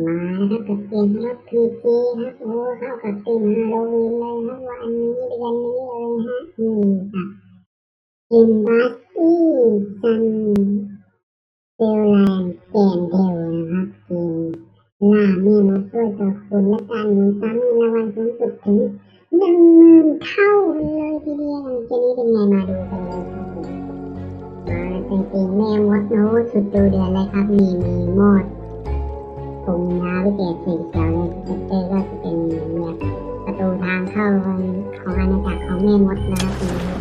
มาแล้วกับเกมรถพีจีครับโอ้เข้ากับตีมฮาโลวีนเลยครับวันนี้เดือนนี้เลยฮะนี่ครับเกมบัสตี้ซันเทลแลนด์แกนเทลนะครับเกมล่าแม่มาช่วยตัวคุณและการเงินซ้ำเงินรางวัลสูงสุดถึงหนึ่งหมื่นเท่าเลยทีเดียวเกมนี้เป็นไงมาดูกันเลยครับผมมาเป็นเกมแม่มดโน้ตสุดดูเดือนเลยครับมีมีหมด รงน้าวิเกตสีเขียวในสเตอร์ก็จะเป็นแบบประตูทางเข้าของอาณาจักรของแม่มดนะครับตรงนี้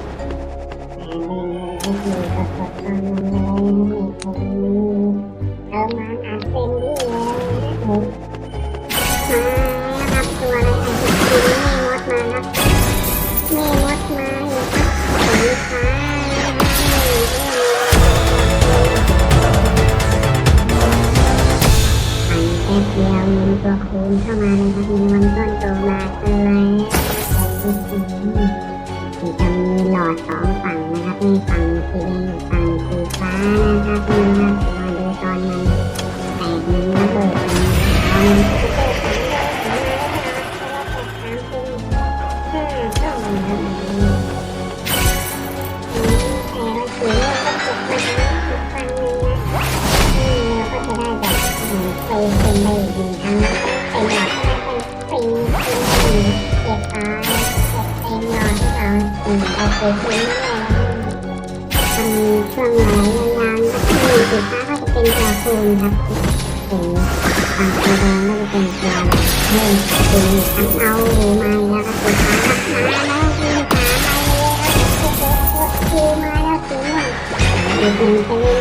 อ่าเล่นเลยก็คือสดๆตอนนั้นเลยผมเติมมาอัดเต็มที่เลยนะครับ เข้ามาเลยครับเงินวันต้นโตมาเลยมันจะมีหลอดสองฝั่งนะครับในฝั่งสีแดงฝั่งสีฟ้านะครับนี่ครับมาดูตอนมันแตกมันระเบิดมันมันจะเกิดสามเลยสามเป็นห้าช่องนะครับแต่ละสีก็ตกมาทั้งอีกฝั่งนึงนะนี่เราก็จะได้แบบเหมืนเติมเป็นได้อี เต็มหลอดที่เราอืมเอาไปซื้อแล้วทำช่วงไหลยาวๆที่มีสีฟ้าก็จะเป็นตัวคูณครับโอ้ฝั่งสีแดงก็จะเป็นตัวเฮ้ยสีทั้งเอามาแล้วก็สีฟ้าครับมาแล้วสีฟ้ามาเลยครับโอ้โหโอ้โหโอ้โหมาแล้วสีม่วงที่เล่น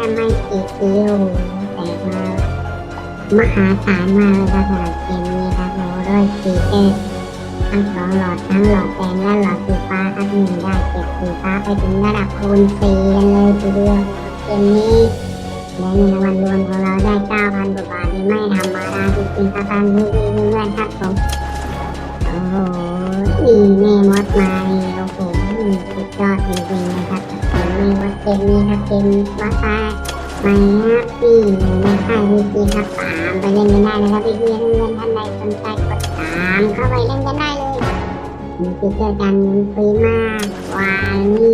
ครับปั่นแค่ไม่กี่กิโลแตกมามหาศาลมาเลยครับสำหรับเกมนี้ครับโอ้ด้วยสีเอสทั้งสองหลอดทั้งหลอดแดงและหลอดสีฟ้าครับหนึ่งได้เก็บสีฟ้าไปถึงระดับคูณสี่กันเลยทีเดียวเกมนี้และเงินรางวัลรวมของเราได้9,000กว่าบาทนี่ไม่ธรรมดาจริงๆครับท่านพี่ๆเพื่อนๆครับผมโอ้โหนี่แม่มดมา ม่มดเกมนี้ครับเกมวัดฟ้าไม่ฮะพี่ในค่ายพี่พีครับตามไปเล่นกันได้นะครับพี่ๆเพื่อนท่านใดสนใจกดตามเข้าไปเล่นกันได้เลยมีฟีเจอร์การเงินฟรีมากวานี่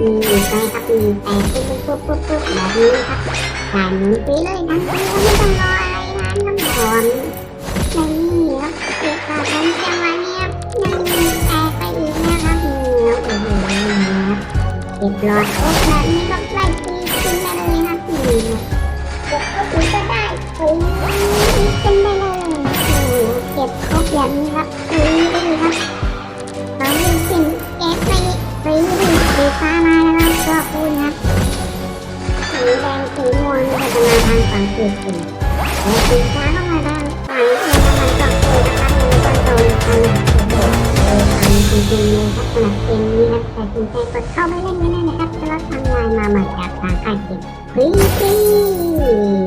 มีอีกไหมครับมีแต่ปุ๊บปุ๊บปุ๊บปุ๊บแบบนี้ครับจ่ายเงินฟรีเลยทั้งปีไม่ต้องรออะไรร้านน้ำหอม เก็บหลอดครบแบบนี้ก็ไล่ตีขึ้นได้เลยครับนี่ครับก็ครบอีกก็ได้ฟรีขึ้นได้เลยนี่เก็บครบแบบนี้ครับฟรีได้เลยครับตอนนี้ขึ้นเก็บไปฟรีสีฟ้ามาแล้วครับคูณครับสีแดงสีม่วงนี่ก็จะมาทางฝั่งสีเขียวและสี จริงๆเลยครับสำหรับเกมนี้ครับแต่สนใจกดเข้าไปเล่นกันได้นะครับจะรับทำลายมาใหม่จากทางค่ายเกมฟรีฟรี